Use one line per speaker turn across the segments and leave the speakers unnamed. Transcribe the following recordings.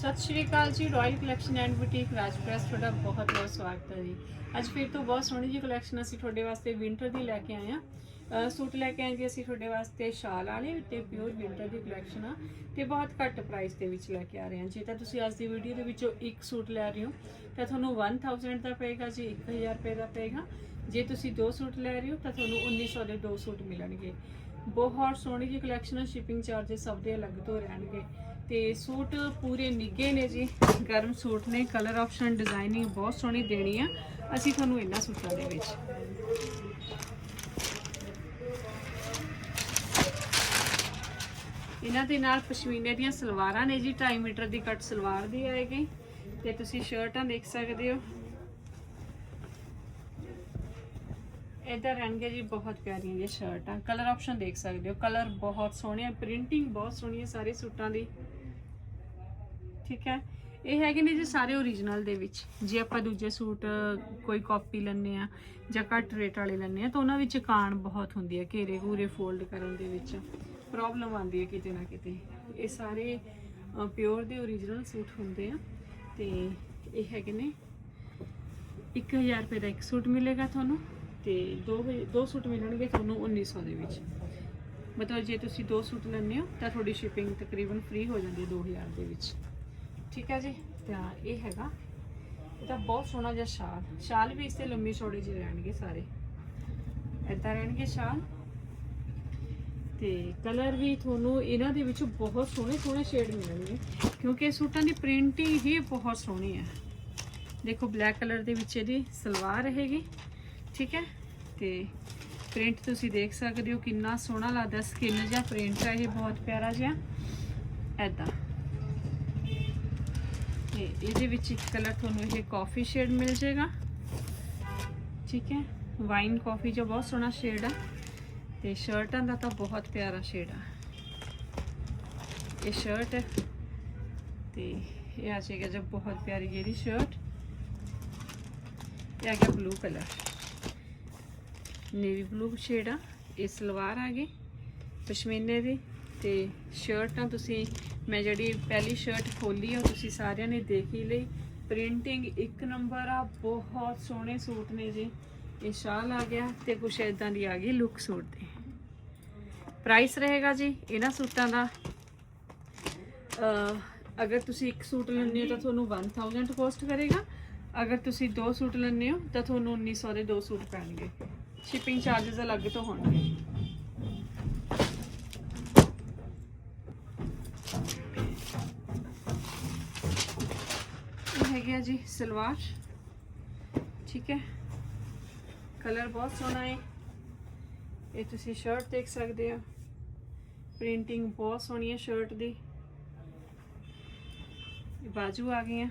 ਸਤਿ ਸ਼੍ਰੀ ਅਕਾਲ ਜੀ ਰਾਇਲ ਕਲੈਕਸ਼ਨ ਐਂਡ ਬੁਟੀਕ ਰਾਜਪ੍ਰੈਸ ਤੁਹਾਡਾ ਬਹੁਤ ਬਹੁਤ ਸਵਾਗਤ ਹੈ ਜੀ। ਅੱਜ ਫਿਰ ਤੋਂ ਬਹੁਤ ਸੋਹਣੀ ਜੀ ਕਲੈਕਸ਼ਨ ਅਸੀਂ ਤੁਹਾਡੇ ਵਾਸਤੇ ਵਿੰਟਰ ਦੀ ਲੈ ਕੇ ਆਏ ਆ ਸੂਟ ਲੈ ਕੇ ਆਏ ਜੀ ਅਸੀਂ ਤੁਹਾਡੇ ਵਾਸਤੇ ਸ਼ਾਲ ਵਾਲੇ ਤੇ ਪਿਓਰ ਵਿੰਟਰ ਦੀ ਕਲੈਕਸ਼ਨ ਆ ਤੇ ਬਹੁਤ ਘੱਟ ਪ੍ਰਾਈਸ ਦੇ ਵਿੱਚ ਲੈ ਕੇ ਆ ਰਹੇ ਹਾਂ। ਜੇ ਤਾਂ ਤੁਸੀਂ ਅੱਜ ਦੀ ਵੀਡੀਓ ਦੇ ਵਿੱਚੋਂ ਇੱਕ ਸੂਟ ਲੈ ਰਹੇ ਹੋ, ਤਾਂ ਤੁਹਾਨੂੰ 1000 ਦਾ ਪਏਗਾ ਜੀ 1000 ਰੁਪਏ ਦਾ ਪਏਗਾ। ਜੇ ਤੁਸੀਂ ਦੋ ਸੂਟ ਲੈ ਰਹੇ ਹੋ, ਤਾਂ ਤੁਹਾਨੂੰ 1900 ਦੇ ਦੋ ਸੂਟ ਮਿਲਣਗੇ। ਬਹੁਤ ਸੋਹਣੀ ਜੀ ਕਲੈਕਸ਼ਨ ਆ ਸ਼ਿਪਿੰਗ ਚਾਰजेस ਸਭ ਦੇ ਅਲੱਗ ਤੋਂ ਰਹਿਣਗੇ। ਤੇ ਸੂਟ ਪੂਰੇ ਨਿੱਗੇ ਨੇ ਜੀ। ਗਰਮ ਸੂਟ ਨੇ ਕਲਰ ਆਪਸ਼ਨ ਡਿਜ਼ਾਈਨਿੰਗ ਬਹੁਤ ਸੋਹਣੀ ਦੇਣੀ ਆ। ਅਸੀਂ ਤੁਹਾਨੂੰ ਇਹਨਾਂ ਸੂਟਾਂ ਦੇ ਵਿੱਚ। ਇਹਨਾਂ ਦੇ ਨਾਲ ਪਸ਼ਮੀਨੇ ਦੀਆਂ ਸਲਵਾਰਾਂ ਨੇ ਜੀ 2.5 ਮੀਟਰ ਦੀ ਕੱਟ ਸਲਵਾਰ ਦੀ ਆਏਗੀ। ਤੇ ਤੁਸੀਂ ਸ਼ਰਟਾਂ ਦੇਖ ਸਕਦੇ ਹੋ। ਇਧਰ ਰਹਿਣਗੇ ਜੀ ਬਹੁਤ ਪਿਆਰੀਆਂ ਜੀ ਸ਼ਰਟਾਂ। ਕਲਰ ਆਪਸ਼ਨ ਦੇਖ ਸਕਦੇ ਹੋ। ਕਲਰ ਬਹੁਤ ਸੋਹਣੇ ਆ ਪ੍ਰਿੰਟਿੰਗ ਬਹੁਤ ਸੋਹਣੀ ਹੈ ਸਾਰੇ ਸੂਟਾਂ ਦੀ। ਠੀਕ ਹੈ। ਇਹ ਹੈਗੇ ਨੇ ਜੀ ਸਾਰੇ ਓਰੀਜਨਲ ਦੇ ਵਿੱਚ। ਜੇ ਆਪਾਂ ਦੂਜੇ ਸੂਟ, ਕੋਈ ਕਾਪੀ ਲੈਣੇ ਆ ਜਾਂ ਘੱਟ ਰੇਟ ਵਾਲੇ ਲੈਣੇ ਆ ਤਾਂ ਉਹਨਾਂ ਵਿੱਚ ਕਾਣ ਬਹੁਤ ਹੁੰਦੀ ਹੈ, ਘੇਰੇ ਘੂਰੇ ਫੋਲਡ ਕਰਨ ਦੇ ਵਿੱਚ। ਪ੍ਰੋਬਲਮ ਆਉਂਦੀ ਹੈ ਕਿਤੇ ਨਾ ਕਿਤੇ। ਇਹ ਸਾਰੇ ਪਿਓਰ ਦੇ ਓਰੀਜਨਲ ਸੂਟ ਹੁੰਦੇ ਆ। ਤੇ ਇਹ ਹੈਗੇ ਨੇ 1000 ਰੁਪਏ ਦਾ ਇੱਕ ਸੂਟ ਮਿਲੇਗਾ ਤੁਹਾਨੂੰ ਤੇ ਦੋ ਦੋ ਸੂਟ ਮਿਲਣਗੇ ਤੁਹਾਨੂੰ 1900 ਦੇ ਵਿੱਚ। ਮਤਲਬ ਜੇ ਤੁਸੀਂ ਦੋ ਸੂਟ ਲੈਂਦੇ ਹੋ ਤਾਂ ਤੁਹਾਡੀ ਸ਼ਿਪਿੰਗ ਤਕਰੀਬਨ ਫ੍ਰੀ ਹੋ ਜਾਂਦੀ ਹੈ 2000 ਦੇ ਵਿੱਚ। ਠੀਕ ਹੈ ਜੀ? ਤਾਂ ਇਹ ਹੈਗਾ। ਇਹਦਾ ਬਹੁਤ ਸੋਹਣਾ ਜਿਹਾ ਸ਼ਾਲ। ਸ਼ਾਲ ਵੀ ਇਸ ਤੇ ਲੰਮੀ ਚੌੜੀ ਜਿਹੇ ਰਹਿਣਗੇ ਸਾਰੇ। ਏਦਾਂ ਰਹਿਣਗੇ ਸ਼ਾਲ। ਤੇ ਕਲਰ ਵੀ ਤੁਹਾਨੂੰ ਇਹਨਾਂ ਦੇ ਵਿੱਚ ਬਹੁਤ ਸੋਹਣੇ ਸੋਹਣੇ ਸ਼ੇਡ ਮਿਲਣਗੇ। ਕਿਉਂਕਿ ਸੂਟਾਂ ਦੀ ਪ੍ਰਿੰਟਿੰਗ ਹੀ ਬਹੁਤ ਸੋਹਣੀ ਹੈ। ਦੇਖੋ ਬਲੈਕ ਕਲਰ ਦੇ ਵਿੱਚ ਇਹਦੀ ਸਲਵਾਰ ਰਹੇਗੀ। ਠੀਕ ਹੈ? ਤੇ ਪ੍ਰਿੰਟ ਤੁਸੀਂ ਦੇਖ ਸਕਦੇ ਹੋ ਕਿੰਨਾ ਸੋਹਣਾ ਲੱਗਦਾ। ਸਕਿਨ ਜਿਹਾ ਪ੍ਰਿੰਟ ਹੈ, ਇਹ ਬਹੁਤ ਪਿਆਰਾ ਜਿਹਾ। ਐਦਾਂ ਤੇ ਇਹਦੇ ਵਿੱਚ ਇੱਕ ਕਲਰ ਤੁਹਾਨੂੰ ਇਹ ਕਾਫੀ ਸ਼ੇਡ ਮਿਲ ਜਾਏਗਾ। ਠੀਕ ਹੈ? ਵਾਈਨ ਕਾਫੀ ਜੋ ਬਹੁਤ ਸੋਹਣਾ ਸ਼ੇਡ ਆ। ਤੇ ਸ਼ਰਟਾਂ ਦਾ ਤਾਂ ਬਹੁਤ ਪਿਆਰਾ ਸ਼ੇਡ ਆ। ਇਹ ਸ਼ਰਟ ਹੈ। ਤੇ ਇਹ ਆ ਜਾਏਗਾ ਜੋ ਬਹੁਤ ਪਿਆਰੀ ਜਿਹੜੀ ਸ਼ਰਟ ਇਹ ਆ ਗਿਆ blue colour navy blue shade ਆ। ਇਹ ਸਲਵਾਰ ਆ ਗਈ। ਪਸ਼ਮੀਨੇ ਦੀ। ਤੇ ਸ਼ਰਟਾਂ ਤੁਸੀਂ ਮੈਂ ਜਿਹੜੀ ਪਹਿਲੀ ਸ਼ਰਟ ਖੋਲੀ ਆ, ਉਹ ਤੁਸੀਂ ਸਾਰਿਆਂ ਨੇ ਦੇਖ ਹੀ ਲਈ। ਪ੍ਰਿੰਟਿੰਗ ਇੱਕ ਨੰਬਰ ਆ, ਬਹੁਤ ਸੋਹਣੇ ਸੂਟ ਨੇ ਜੀ। ਇਹ ਸ਼ਾਲ ਆ ਗਿਆ ਤੇ ਕੁਛ ਇਦਾਂ ਦੀ ਆ ਗਈ ਲੁੱਕ ਸੂਟ ਦੀ। ਪ੍ਰਾਈਸ ਰਹੇਗਾ ਜੀ ਇਹਨਾਂ ਸੂਟਾਂ ਦਾ। ਅਗਰ ਤੁਸੀਂ ਇੱਕ ਸੂਟ ਲੈਂਦੇ ਹੋ ਤਾਂ ਤੁਹਾਨੂੰ 1000 ਕੋਸਟ ਕਰੇਗਾ। ਅਗਰ ਤੁਸੀਂ ਦੋ ਸੂਟ ਲੈਂਦੇ ਹੋ ਤਾਂ ਤੁਹਾਨੂੰ 1900 ਦੇ ਦੋ ਸੂਟ ਪੈਣਗੇ। ਸ਼ਿਪਿੰਗ ਚਾਰजेस ਅਲੱਗ ਤੋਂ ਹੋਣਗੇ। ਇਹ ਹੈਗੀ ਆ ਜੀ ਸਲਵਾਰ। ਠੀਕ ਹੈ। ਕਲਰ ਬਹੁਤ ਸੋਹਣਾ ਹੈ। ਇਹ ਤੁਸੀਂ ਸ਼ਰਟ ਦੇਖ ਸਕਦੇ ਹੋ ਪ੍ਰਿੰਟਿੰਗ ਬਹੁਤ ਸੋਹਣੀ ਹੈ ਸ਼ਰਟ ਦੀ। ਇਹ ਬਾਜੂ ਆ ਗਈਆਂ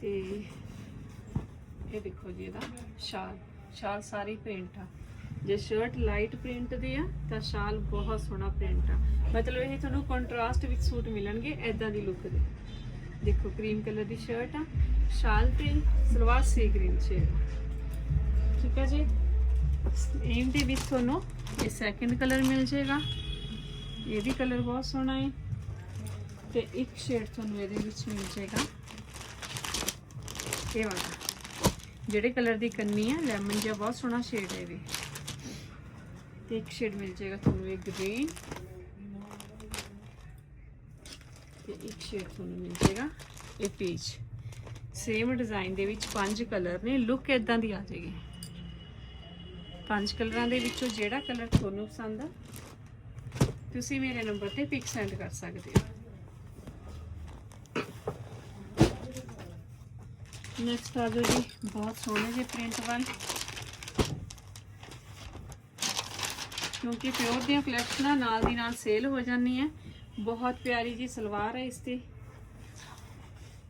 ਤੇ ਇਹ ਦੇਖੋ ਜੀ ਇਹਦਾ ਸ਼ਾਲ। ਸ਼ਾਲ ਸਾਰੀ ਪ੍ਰਿੰਟ ਆ। ਜੇ ਸ਼ਰਟ ਲਾਈਟ ਪ੍ਰਿੰਟ ਦੀ ਆ, ਤਾਂ ਸ਼ਾਲ ਬਹੁਤ ਸੋਹਣਾ ਪ੍ਰਿੰਟ ਆ। ਮਤਲਬ ਇਹ ਤੁਹਾਨੂੰ ਕੰਟਰਾਸਟ ਵਿੱਚ ਸੂਟ ਮਿਲਣਗੇ ਐਦਾਂ ਦੀ ਲੁੱਕ ਦੇ। ਦੇਖੋ ਕਰੀਮ ਕਲਰ ਦੀ ਸ਼ਰਟ ਆ, ਸ਼ਾਲ ਤੇ ਸਲਵਾਰ ਸੀ ਗ੍ਰੀਨ ਸ਼ੇਡ ਠੀਕ ਹੈ ਜੀ? ਇਹਦੇ ਦੇ ਵਿੱਚ ਤੁਹਾਨੂੰ ਇਹ ਸੈਕੰਡ ਕਲਰ ਮਿਲ ਜਾਏਗਾ। ਇਹ ਵੀ ਕਲਰ ਬਹੁਤ ਸੋਹਣਾ ਹੈ। ਤੇ ਇੱਕ ਸ਼ੇਡ ਤੁਹਾਨੂੰ ਇਹਦੇ ਵਿੱਚ ਮਿਲ ਜਾਏਗਾ। ਇਹ ਵਾਲਾ, ਜਿਹੜੇ ਕਲਰ ਦੀ ਕੰਨੀ ਆ ਲੈਮਨ ਜਿਹਾ ਬਹੁਤ ਸੋਹਣਾ ਸ਼ੇਡ ਹੈ ਇਹ ਵੀ। ਤੇ ਇੱਕ ਸ਼ੇਡ ਮਿਲ ਜਾਏਗਾ ਤੁਹਾਨੂੰ ਇਹ ਗ੍ਰੀਨ ਤੇ ਇੱਕ ਸ਼ੇਡ ਤੁਹਾਨੂੰ ਮਿਲ ਜਾਏਗਾ ਇਹ ਪੀਚ ਸੇਮ ਡਿਜ਼ਾਈਨ ਦੇ ਵਿੱਚ ਪੰਜ ਕਲਰ ਨੇ ਲੁੱਕ ਇਦਾਂ ਦੀ ਆ ਜਾਏਗੀ। ਪੰਜ ਕਲਰਾਂ ਦੇ ਵਿੱਚੋਂ ਜਿਹੜਾ ਕਲਰ ਤੁਹਾਨੂੰ ਪਸੰਦ ਆ, ਤੁਸੀਂ ਮੇਰੇ ਨੰਬਰ ਤੇ ਪਿਕ ਸੈਂਡ ਕਰ ਸਕਦੇ ਹੋ। ਨੈਕਸਟ ਆ ਜਾਓ ਜੀ, ਬਹੁਤ ਸੋਹਣੇ ਜਿਹੇ ਪ੍ਰਿੰਟ ਵਾਲ ਕਿਉਂਕਿ ਪਿਓਰ ਦੀਆਂ ਕਲੈਕਸ਼ਨਾਂ ਨਾਲ ਦੀ ਨਾਲ ਸੇਲ ਹੋ ਜਾਂਦੀ ਹੈ। ਬਹੁਤ ਪਿਆਰੀ ਜੀ ਸਲਵਾਰ ਹੈ ਇਸ ਤੇ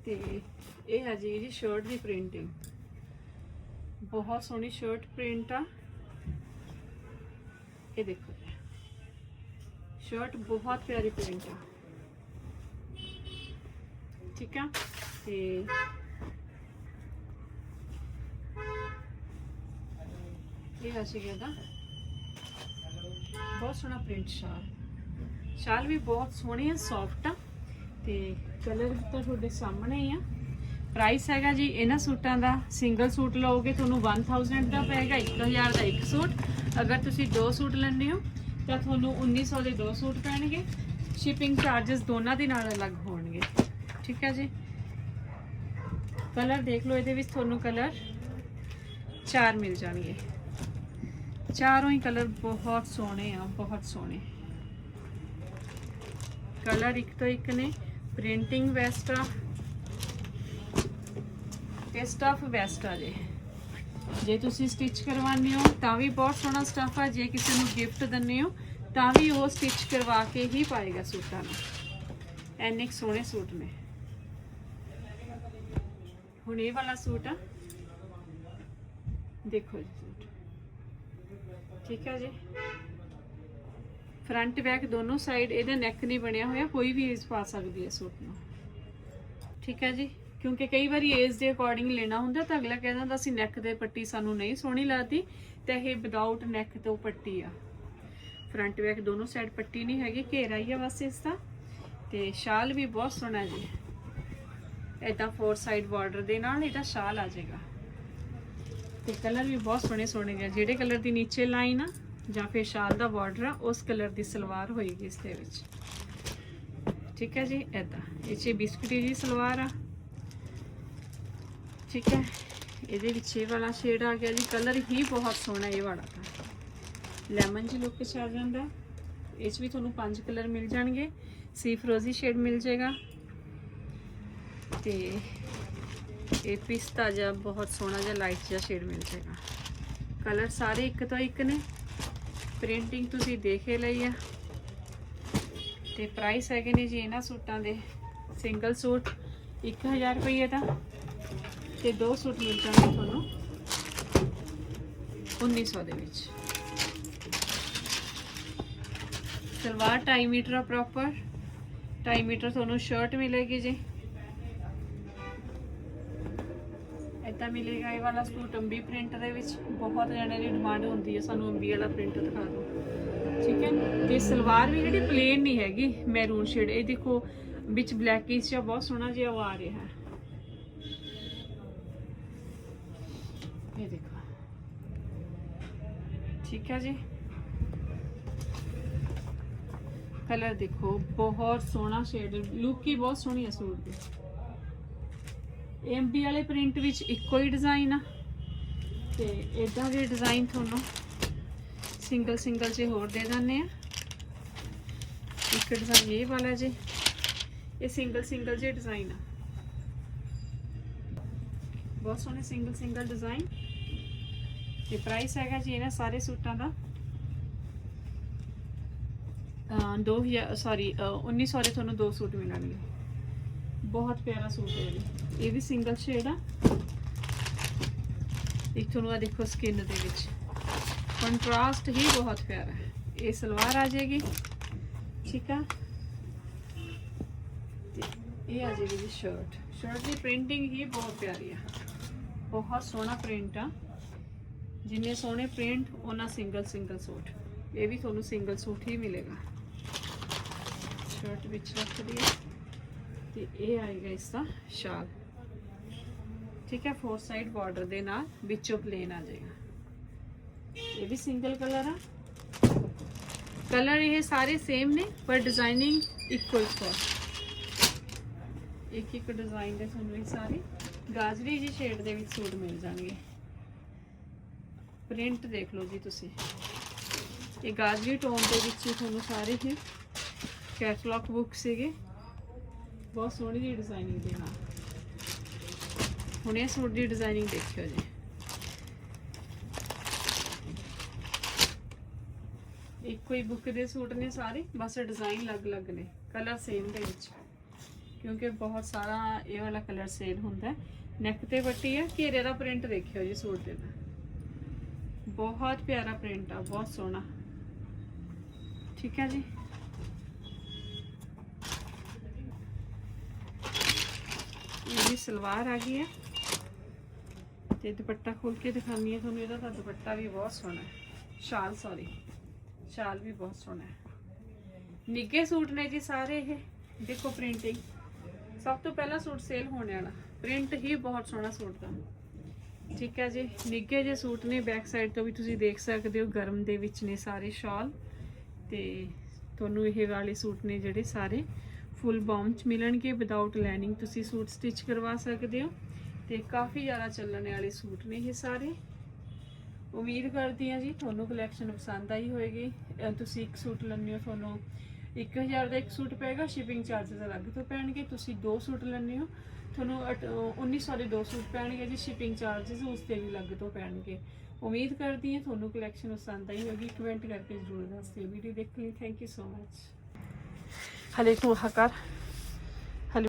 ਤੇ ਇਹ ਹੈ ਜੀ ਜੀ ਸ਼ਰਟ ਦੀ ਪ੍ਰਿੰਟਿੰਗ ਬਹੁਤ ਸੋਹਣੀ ਸ਼ਰਟ ਪ੍ਰਿੰਟ ਆ। ਇਹ ਦੇਖੋ ਸ਼ਰਟ ਬਹੁਤ ਪਿਆਰੀ ਪ੍ਰਿੰਟ ਆ। ਠੀਕ ਆ? ਤੇ ਇਹ ਹੈ ਜੀ ਇਹਦਾ। ਬਹੁਤ ਸੋਹਣਾ ਪ੍ਰਿੰਟ ਸ਼ਾਲ। ਸ਼ਾਲ ਵੀ ਬਹੁਤ ਸੋਹਣੇ ਆ ਸੌਫਟ ਆ ਤੇ ਕਲਰ ਤਾਂ ਤੁਹਾਡੇ ਸਾਹਮਣੇ ਹੀ ਆ। ਪ੍ਰਾਈਸ ਹੈਗਾ ਜੀ ਇਹਨਾਂ ਸੂਟਾਂ ਦਾ। ਸਿੰਗਲ ਸੂਟ ਲਓਗੇ ਤੁਹਾਨੂੰ 1000 ਦਾ ਪਏਗਾ 1000 ਦਾ ਇੱਕ ਸੂਟ। ਅਗਰ ਤੁਸੀਂ ਦੋ ਸੂਟ ਲੈਂਦੇ ਹੋ, ਤਾਂ ਤੁਹਾਨੂੰ 1900 ਦੇ ਦੋ ਸੂਟ ਪੈਣਗੇ। ਸ਼ਿਪਿੰਗ ਚਾਰजेस ਦੋਨਾਂ ਦੇ ਨਾਲ ਅਲੱਗ ਹੋਣਗੇ। ਠੀਕ ਹੈ ਜੀ? ਕਲਰ ਦੇਖ ਲਓ, ਇਹਦੇ ਵਿੱਚ ਤੁਹਾਨੂੰ ਕਲਰ ਚਾਰ ਮਿਲ ਜਾਣਗੇ। ਚਾਰੋਂ ਹੀ ਕਲਰ ਬਹੁਤ ਸੋਹਣੇ ਆ, ਬਹੁਤ ਸੋਹਣੇ। ਕਲਰ ਇੱਕ ਤੋਂ ਇੱਕ ਨੇ, ਪ੍ਰਿੰਟਿੰਗ ਵੈਸਟ ਆ ਤੇ ਸਟਫ ਵੈਸਟ ਆ ਜੇ। ਜੇ ਤੁਸੀਂ ਸਟਿਚ ਕਰਵਾਉਂਦੇ ਹੋ, ਤਾਂ ਵੀ ਬਹੁਤ ਸੋਹਣਾ ਸਟਫ ਆ। ਜੇ ਕਿਸੇ ਨੂੰ ਗਿਫਟ ਦਿੰਦੇ ਹੋ, ਤਾਂ ਵੀ ਉਹ ਸਟਿਚ ਕਰਵਾ ਕੇ ਹੀ ਪਾਏਗਾ ਸੂਟਾਂ ਨੂੰ। ਐਨੇ ਕੁ ਸੋਹਣੇ ਸੂਟ ਨੇ। ਹੁਣ ਇਹ ਵਾਲਾ ਸੂਟ ਆ। ਦੇਖੋ ਜੀ। ਠੀਕ ਹੈ ਜੀ। ਫਰੰਟ ਬੈਕ ਦੋਨੋਂ ਸਾਈਡ ਇਹਦਾ ਨੈਕ ਨਹੀਂ ਬਣਿਆ ਹੋਇਆ, ਕੋਈ ਵੀ ਏਜ ਪਾ ਸਕਦੀ ਹੈ ਸੂਟ ਨੂੰ। ਠੀਕ ਹੈ ਜੀ। ਕਿਉਂਕਿ ਕਈ ਵਾਰੀ ਏਜ ਦੇ ਅਕੋਰਡਿੰਗ ਲੈਣਾ ਹੁੰਦਾ ਤਾਂ ਅਗਲਾ ਕਹਿ ਦਿੰਦਾ ਅਸੀਂ ਨੈਕ ਦੇ ਪੱਟੀ ਸਾਨੂੰ ਨਹੀਂ ਸੋਹਣੀ ਲੱਗਦੀ, ਤੇ ਇਹ ਵਿਦਆਊਟ ਨੈਕ ਤੋਂ ਪੱਟੀ ਆ। ਫਰੰਟ ਬੈਕ ਦੋਨੋਂ ਸਾਈਡ ਪੱਟੀ ਨਹੀਂ ਹੈਗੀ, ਘੇਰਾ ਹੀ ਆ ਬਸ ਇਸ ਦਾ। ਤੇ ਸ਼ਾਲ ਵੀ ਬਹੁਤ ਸੋਹਣਾ ਜੀ। ਇਦਾਂ ਫੋਰ ਸਾਈਡ ਬਾਰਡਰ ਦੇ ਨਾਲ ਇਹਦਾ ਸ਼ਾਲ ਆ ਜਾਏਗਾ। ਤੇ ਕਲਰ ਵੀ ਬਹੁਤ ਸੋਹਣੇ ਸੋਹਣੇ ਨੇ। ਜਿਹੜੇ ਕਲਰ ਦੀ ਨੀਚੇ ਲਾਈਨ ਆ ਜਾਂ ਫਿਰ ਸ਼ਾਲ ਦਾ ਬਾਰਡਰ ਆ, ਉਸ ਕਲਰ ਦੀ ਸਲਵਾਰ ਹੋਏਗੀ ਇਸ ਦੇ ਵਿੱਚ। ਠੀਕ ਹੈ ਜੀ ਇਦਾਂ ਇਹ 'ਚ ਬਿਸਕੁਟੀ ਜੀ ਸਲਵਾਰ ਆ। ਠੀਕ ਹੈ, ਇਹਦੇ ਵਿੱਚ ਇਹ ਵਾਲਾ ਸ਼ੇਡ ਆ ਗਿਆ ਜੀ। ਕਲਰ ਹੀ ਬਹੁਤ ਸੋਹਣਾ ਇਹ ਵਾਲਾ ਤਾਂ। ਲੈਮਨ ਜੀ ਲੁੱਕ ਚ ਆ ਜਾਂਦਾ। ਇਹ 'ਚ ਵੀ ਤੁਹਾਨੂੰ ਪੰਜ ਕਲਰ ਮਿਲ ਜਾਣਗੇ। ਸੀ ਫਰੋਜ਼ੀ ਸ਼ੇਡ ਮਿਲ ਜਾਏਗਾ ਤੇ ਇਹ ਪਿਸਤਾ ਜਿਹਾ ਬਹੁਤ ਸੋਹਣਾ ਜਿਹਾ ਲਾਈਟ ਜਿਹਾ ਸ਼ੇਡ ਮਿਲ ਜਾਏਗਾ। ਕਲਰ ਸਾਰੇ ਇੱਕ ਤੋਂ ਇੱਕ ਨੇ। ਪ੍ਰਿੰਟਿੰਗ ਤੁਸੀਂ ਦੇਖ ਲਈ ਆ। ਤੇ ਪ੍ਰਾਈਸ ਹੈਗੇ ਨੇ ਜੀ ਇਹਨਾਂ ਸੂਟਾਂ ਦੇ। ਸਿੰਗਲ ਸੂਟ 1000 ਰੁਪਏ ਦਾ ਤੇ ਦੋ ਸੂਟ ਮਿਲ ਜਾਣਗੇ ਤੁਹਾਨੂੰ 1900 ਦੇ ਵਿੱਚ। ਸਲਵਾਰ 2.5 ਮੀਟਰ ਆ ਪ੍ਰੋਪਰ 2.5 ਮੀਟਰ ਤੁਹਾਨੂੰ ਸ਼ਰਟ ਮਿਲੇਗੀ ਜੀ। ਏਦਾਂ ਮਿਲੇਗਾ, ਇਹ ਵਾਲਾ ਸੂਟ ਅੰਬੀ ਪ੍ਰਿੰਟ ਦੇ ਵਿੱਚ ਬਹੁਤ ਜਣੇ ਦੀ ਡਿਮਾਂਡ ਹੁੰਦੀ ਹੈ, ਸਾਨੂੰ ਅੰਬੀ ਵਾਲਾ ਪ੍ਰਿੰਟ ਦਿਖਾ ਦਿਓ। ਠੀਕ ਹੈ? ਤੇ ਸਲਵਾਰ ਵੀ ਜਿਹੜੀ ਪਲੇਨ ਨਹੀਂ ਹੈਗੀ ਮੈਰੂਨ ਸ਼ੇਡ ਇਹ ਦੇਖੋ, ਵਿੱਚ ਬਲੈਕਿਸ਼ ਜਿਹਾ ਬਹੁਤ ਸੋਹਣਾ ਜਿਹਾ ਉਹ ਆ ਰਿਹਾ ਹੈ। ਇਹ ਦੇਖੋ। ਠੀਕ ਹੈ ਜੀ? ਕਲਰ ਦੇਖੋ, ਬਹੁਤ ਸੋਹਣਾ ਸ਼ੇਡ ਲੁੱਕ ਹੀ ਬਹੁਤ ਸੋਹਣੀ ਹੈ ਸੂਟ ਦੀ। ਐਮਬੀ ਵਾਲੇ ਪ੍ਰਿੰਟ ਵਿੱਚ ਇੱਕੋ ਹੀ ਡਿਜ਼ਾਈਨ ਆ। ਤੇ ਇਦਾਂ ਦੇ ਡਿਜ਼ਾਈਨ ਤੁਹਾਨੂੰ ਸਿੰਗਲ ਸਿੰਗਲ ਜੇ ਹੋਰ ਦੇ ਦਿੰਨੇ ਆ। ਇੱਕ ਡਿਜ਼ਾਈਨ ਇਹ ਵਾਲਾ ਜੀ। ਇਹ ਸਿੰਗਲ ਸਿੰਗਲ ਜੇ ਡਿਜ਼ਾਈਨ ਆ। ਬਹੁਤ ਸੋਹਣੇ ਸਿੰਗਲ ਸਿੰਗਲ ਡਿਜ਼ਾਈਨ ਤੇ ਪ੍ਰਾਈਸ ਹੈਗਾ ਜੀ ਇਹਨਾਂ ਸਾਰੇ ਸੂਟਾਂ ਦਾ, ਅਹ 2000 ਸੌਰੀ 1900 ਦੇ ਤੁਹਾਨੂੰ ਦੋ ਸੂਟ ਮਿਲਣਗੇ। ਬਹੁਤ ਪਿਆਰਾ ਸੂਟ ਹੈ ਜੀ ਇਹ ਵੀ ਸਿੰਗਲ ਸ਼ੇਡ ਆ ਇੱਕ ਤੁਹਾਨੂੰ ਆ ਦੇਖੋ ਸਕਿਨ ਦੇ ਵਿੱਚ ਕੰਟਰਾਸਟ ਹੀ ਬਹੁਤ ਪਿਆਰਾ ਹੈ ਇਹ ਸਲਵਾਰ ਆ ਜਾਏਗੀ ਠੀਕ ਆ ਤੇ ਇਹ ਆ ਜਾਏਗੀ ਜੀ ਸ਼ਰਟ ਸ਼ਰਟ ਦੀ ਪ੍ਰਿੰਟਿੰਗ ਹੀ ਬਹੁਤ ਪਿਆਰੀ ਆ ਬਹੁਤ ਸੋਹਣਾ ਪ੍ਰਿੰਟ ਆ ਜਿੰਨੇ ਸੋਹਣੇ ਪ੍ਰਿੰਟ ਉਹਨਾਂ ਸਿੰਗਲ ਸਿੰਗਲ ਸੂਟ ਇਹ ਵੀ ਤੁਹਾਨੂੰ ਸਿੰਗਲ ਸੂਟ ਹੀ ਮਿਲੇਗਾ ਸ਼ਰਟ ਵਿੱਚ ਰੱਖਦੀ ਹੈ ਤੇ ਇਹ ਆਏਗਾ ਇਸ ਦਾ ਸ਼ਾਲ ਠੀਕ ਹੈ ਫੋਰ ਸਾਈਡ ਬਾਰਡਰ ਦੇ ਨਾਲ ਵਿੱਚੋਂ ਪਲੇਨ ਆ ਜਾਏਗਾ। ਇਹ ਵੀ ਸਿੰਗਲ ਕਲਰ ਆ। ਕਲਰ ਇਹ ਸਾਰੇ ਸੇਮ ਨੇ, ਪਰ ਡਿਜ਼ਾਈਨਿੰਗ ਇੱਕੋ ਇੱਕੋ ਇੱਕ ਇੱਕ ਡਿਜ਼ਾਈਨ ਦੇ ਤੁਹਾਨੂੰ ਇਹ ਸਾਰੇ ਗਾਜਰੀ ਜੀ ਸ਼ੇਡ ਦੇ ਵਿੱਚ ਸੂਟ ਮਿਲ ਜਾਣਗੇ। ਪ੍ਰਿੰਟ ਦੇਖ ਲਓ ਜੀ ਤੁਸੀਂ। ਇਹ ਗਾਜਰੀ ਟੋਨ ਦੇ ਵਿੱਚ ਹੀ ਤੁਹਾਨੂੰ ਸਾਰੇ ਹੀ ਕੈਟਲੌਗ ਬੁੱਕ ਸੀਗੇ। ਬਹੁਤ ਸੋਹਣੀ ਜੀ ਡਿਜ਼ਾਈਨਿੰਗ ਦੇ ਨਾਲ। ਹੁਣ ਇਹ ਸੂਟ ਦੀ ਡਿਜ਼ਾਈਨਿੰਗ ਦੇਖਿਓ ਜੀ। ਇੱਕੋ ਹੀ ਬੁੱਕ ਦੇ ਸੂਟ ਨੇ ਸਾਰੇ, ਬਸ ਡਿਜ਼ਾਈਨ ਅਲੱਗ-ਅਲੱਗ ਨੇ ਕਲਰ ਸੇਮ ਦੇ ਵਿੱਚ। ਕਿਉਂਕਿ ਬਹੁਤ ਸਾਰਾ ਇਹ ਵਾਲਾ ਕਲਰ ਸੇਲ ਹੁੰਦਾ। ਨੈਕ ਤੇ ਪੱਟੀ ਹੈ ਘੇਰੇ ਦਾ ਪ੍ਰਿੰਟ ਦੇਖਿਓ ਜੀ ਸੂਟ ਦੇ ਦਾ ਬਹੁਤ ਪਿਆਰਾ ਪ੍ਰਿੰਟ ਆ, ਬਹੁਤ ਸੋਹਣਾ। ਠੀਕ ਹੈ ਜੀ। ਇਹ ਵੀ ਸਲਵਾਰ ਆ ਗਈ ਹੈ ਤੇ ਦੁਪੱਟਾ ਖੋਲ ਕੇ ਦਿਖਾਉਂਦੀ ਹਾਂ ਤੁਹਾਨੂੰ, ਇਹਦਾ ਤਾਂ ਦੁਪੱਟਾ ਵੀ ਬਹੁਤ ਸੋਹਣਾ ਹੈ। ਸ਼ਾਲ ਸੌਰੀ ਸ਼ਾਲ ਵੀ ਬਹੁਤ ਸੋਹਣਾ ਹੈ। ਨਿੱਗੇ ਸੂਟ ਨੇ ਜੀ ਸਾਰੇ ਇਹ, ਦੇਖੋ ਪ੍ਰਿੰਟਿੰਗ ਸਭ ਤੋਂ ਪਹਿਲਾ ਸੂਟ ਸੇਲ ਹੋਣੇ ਵਾਲਾ। ਪ੍ਰਿੰਟ ਹੀ ਬਹੁਤ ਸੋਹਣਾ ਸੂਟ ਦਾ। ਠੀਕ ਹੈ ਜੀ ਨਿੱਗੇ ਜੇ ਸੂਟ ਨੇ ਬੈਕ ਸਾਈਡ ਤੋਂ ਵੀ ਤੁਸੀਂ ਦੇਖ ਸਕਦੇ ਹੋ, ਗਰਮ ਦੇ ਵਿੱਚ ਨੇ ਸਾਰੇ ਸ਼ਾਲ। ਤੇ ਤੁਹਾਨੂੰ ਇਹ ਵਾਲੇ ਸੂਟ ਨੇ ਜਿਹੜੇ ਸਾਰੇ ਫੁੱਲ ਬਾਮ ਚ ਮਿਲਣਗੇ। ਵਿਦਆਊਟ ਲੈਨਿੰਗ ਤੁਸੀਂ ਸੂਟ ਸਟਿਚ ਕਰਵਾ ਸਕਦੇ ਹੋ। ਤੇ ਕਾਫੀ ਜ਼ਿਆਦਾ ਚੱਲਣ ਵਾਲੇ ਸੂਟ ਨੇ ਇਹ ਸਾਰੇ। ਉਮੀਦ ਕਰਦੀ ਹਾਂ ਜੀ ਤੁਹਾਨੂੰ ਕਲੈਕਸ਼ਨ ਪਸੰਦ ਆਈ ਹੋਵੇਗੀ ਤੁਸੀਂ ਇੱਕ ਸੂਟ ਲੈਣੇ ਹੋ, ਤੁਹਾਨੂੰ 1000 ਦਾ ਇੱਕ ਸੂਟ ਪੈਗਾ ਸ਼ਿਪਿੰਗ ਚਾਰजेस ਅਲੱਗ ਤੋਂ ਪੈਣਗੇ, ਤੁਸੀਂ ਦੋ ਸੂਟ ਲੈਣੇ ਹੋ, ਤੁਹਾਨੂੰ 1900 ਦੇ ਦੋ ਸੂਟ ਪੈਣਗੇ ਜੀ ਸ਼ਿਪਿੰਗ ਚਾਰजेस ਉਸ ਤੇ ਵੀ ਅਲੱਗ ਤੋਂ ਪੈਣਗੇ। ਉਮੀਦ ਕਰਦੀ ਹਾਂ ਤੁਹਾਨੂੰ ਕਲੈਕਸ਼ਨ ਪਸੰਦ ਆਈ ਹੋਵੇਗੀ ਕਮੈਂਟ ਕਰਕੇ ਜ਼ਰੂਰ ਦੱਸ ਦਿਓ ਵੀਡੀਓ ਦੇਖਣ ਲਈ। ਥੈਂਕ ਯੂ ਸੋ ਮਚ ਹਲੇ ਤੂੰ ਹਕਰ